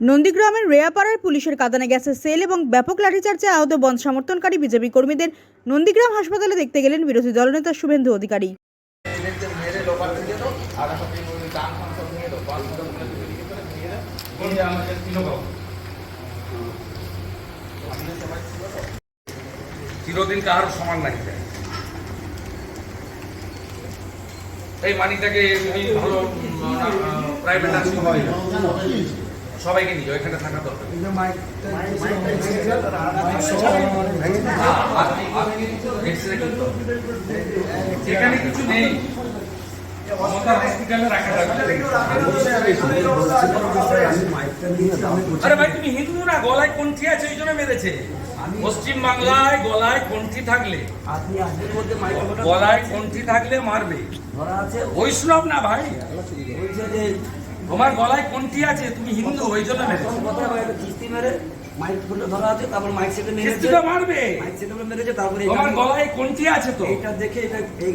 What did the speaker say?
নন্দীগ্রামের রেয়াপাড়ার পুলিশের কাঁদানে গ্যাসের সেল এবং ব্যাপক লাঠিচার্জে আহত বন্ধ সমর্থনকারী বিজেপি কর্মীদের নন্দীগ্রাম হাসপাতালে দেখতে গেলেন বিরোধী দলনেতা শুভেন্দু অধিকারী। চিরদিন সমান যায় এই মানিটাকে সবাইকে নিয়ে যাও, এখানে থাকা দরকার। এখানে কিছু নেই। আরে ভাই তুমি হিন্দু না গলায় কণ্ঠি আছে ওই জন্য মেরেছে। পশ্চিম বাংলায় গলায় কণ্ঠি থাকলে। গলায় কণ্ঠি থাকলে মারবে। বৈষ্ণব না ভাই? তোমার গলায় কোনটি আছে তুমি হিন্দু ওই জন্য কথা ভাই কিস্তি মেরে মাইক ফুলে ধরা আছে তারপর মাইক সেটে মেরেছে। কিস্তিটা মারবে। মাইক সেটে মেরেছে তারপরে তোমার গলায় কোনটি আছে তো। এটা দেখে এটা এই